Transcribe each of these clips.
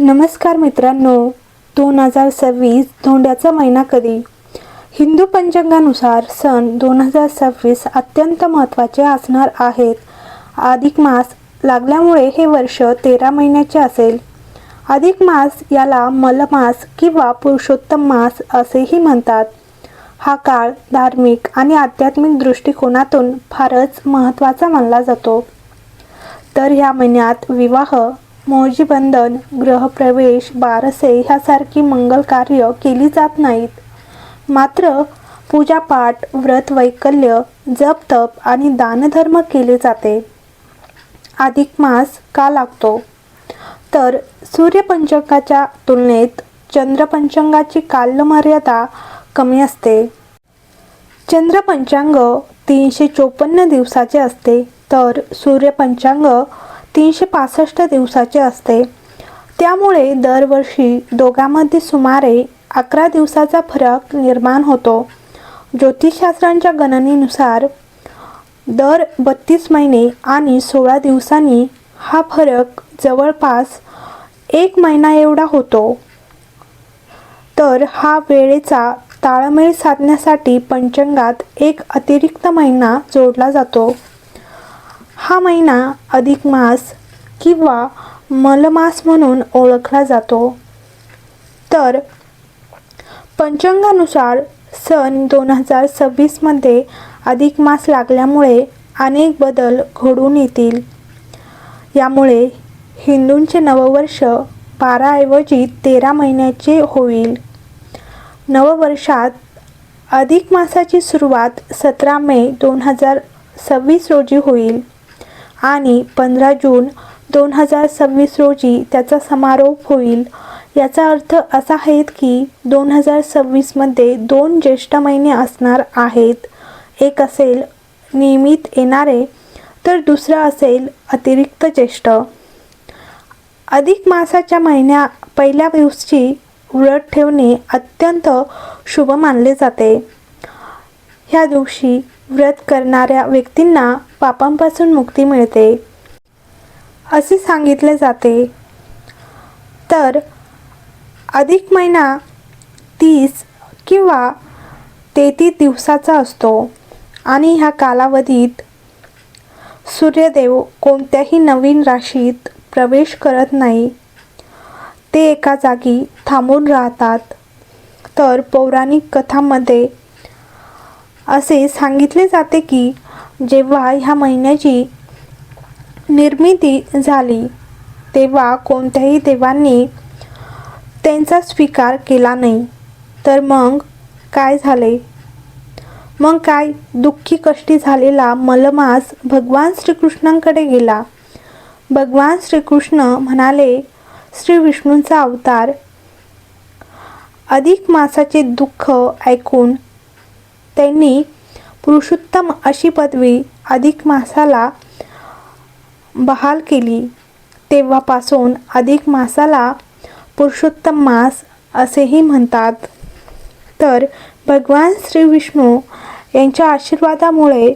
नमस्कार मित्रांनो दोन हजार सव्वीस धोंड्याचा महिना कधी? हिंदू पंचांगानुसार सण दोन हजार सव्वीस अत्यंत महत्त्वाचे असणार आहेत. अधिक मास लागल्यामुळे हे वर्ष तेरा महिन्याचे असेल. अधिक मास याला मलमास किंवा पुरुषोत्तम मास असेही म्हणतात. हा काळ धार्मिक आणि आध्यात्मिक दृष्टिकोनातून फारच महत्त्वाचा मानला जातो. तर ह्या महिन्यात विवाह मौजीबंधन गृहप्रवेश बारसे ह्यासारखी मंगल कार्य केली जात नाहीत. मात्र पूजापाठ व्रत वैकल्य जप तप आणि दानधर्म केले जाते. अधिक मास का लागतो? तर सूर्यपंचांगाच्या तुलनेत चंद्रपंचांगाची कालमर्यादा कमी असते. चंद्रपंचांग तीनशे चोपन्न दिवसाचे असते. तर सूर्यपंचांग तीनशे पासष्ट दिवसाचे असते. त्यामुळे दरवर्षी दोघांमध्ये सुमारे अकरा दिवसाचा फरक निर्माण होतो. ज्योतिषशास्त्रांच्या गणनेनुसार दर बत्तीस महिने आणि सोळा दिवसांनी हा फरक जवळपास एक महिना एवढा होतो. तर हा वेळेचा ताळमेळ साधण्यासाठी पंचांगात एक अतिरिक्त महिना जोडला जातो. हा महिना अधिक मास किंवा मलमास म्हणून ओळखला जातो. तर पंचांगानुसार सन दोन हजार सव्वीसमध्ये अधिक मास लागल्यामुळे अनेक बदल घडून येतील. यामुळे हिंदूंचे नववर्ष बाराऐवजी तेरा महिन्याचे होईल. नववर्षात अधिक मासाची सुरुवात सतरा मे दोन हजार सव्वीस रोजी होईल. आणि पंधरा जून दोन हजार सव्वीस रोजी त्याचा समारोप होईल. याचा अर्थ असा आहे की दोन हजार सव्वीसमध्ये दोन ज्येष्ठ महिने असणार आहेत. एक असेल नियमित येणारे तर दुसरं असेल अतिरिक्त ज्येष्ठ. अधिक मासाच्या महिन्या पहिल्या दिवशी व्रत ठेवणे अत्यंत शुभ मानले जाते. ह्या दिवशी व्रत करणाऱ्या व्यक्तींना पापांपासून मुक्ती मिळते. असे सांगितले जाते. तर अधिक महिना तीस किंवा तेहतीस दिवसाचा असतो आणि ह्या कालावधीत सूर्यदेव कोणत्याही नवीन राशीत प्रवेश करत नाही. ते एका जागी थांबून राहतात. तर पौराणिक कथांमध्ये असे सांगितले जाते की जेव्हा ह्या महिन्याची निर्मिती झाली तेव्हा कोणत्याही देवांनी त्यांचा स्वीकार केला नाही. तर मग काय झाले? मग काय दुःखी कष्टी झालेला मलमास भगवान श्रीकृष्णांकडे गेला. भगवान श्रीकृष्ण म्हणाले श्री विष्णूंचा अवतार अधिक मासाचे दुःख ऐकून त्यांनी पुरुषोत्तम अशी पदवी अधिक मासाला बहाल केली. तेव्हापासून अधिक मासाला पुरुषोत्तम मास असेही म्हणतात. तर भगवान श्री विष्णू यांच्या आशीर्वादामुळे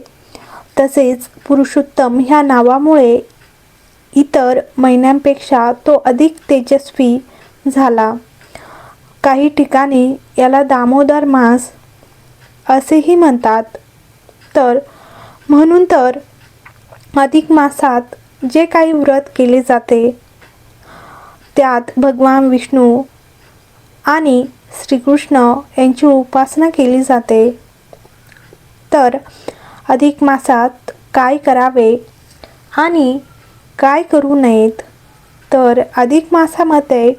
तसेच पुरुषोत्तम ह्या नावामुळे इतर महिन्यांपेक्षा तो अधिक तेजस्वी झाला. काही ठिकाणी याला दामोदर मास असेही म्हणतात. तर म्हणून तर अधिक मासात जे काही व्रत केले जाते त्यात भगवान विष्णू आणि श्रीकृष्ण यांची उपासना केली जाते. तर अधिक मासात काय करावे आणि काय करू नयेत? तर अधिक मासामध्ये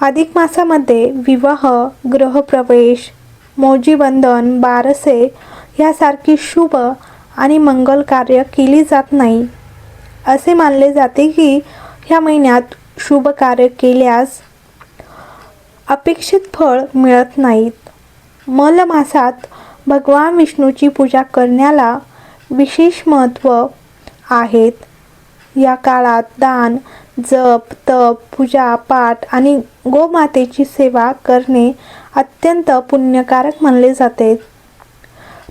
अधिक मासामध्ये विवाह गृहप्रवेश मोजीबंधन बारसे यासारखी शुभ आणि मंगल कार्य केली जात नाही. असे मानले जाते की ह्या महिन्यात शुभ कार्य केल्यास अपेक्षित फळ मिळत नाहीत. मलमासात भगवान विष्णूची पूजा करण्याला विशेष महत्त्व आहेत. या काळात दान जप तप पूजा पाठ आणि गोमातेची सेवा करणे अत्यंत पुण्यकारक मानले जाते.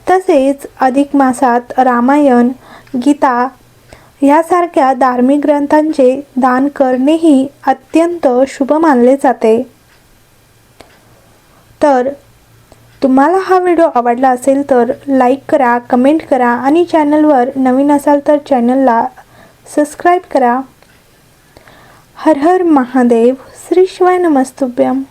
तसेच अधिक मासात रामायण गीता यासारख्या धार्मिक ग्रंथांचे दान करणेही अत्यंत शुभ मानले जाते. तर तुम्हाला हा व्हिडिओ आवडला असेल तर लाईक करा कमेंट करा आणि चॅनलवर नवीन असाल तर चॅनलला सबस्क्राईब करा. હર હર મહાદેવ. શ્રી શિવાય નમસ્તુભ્યમ.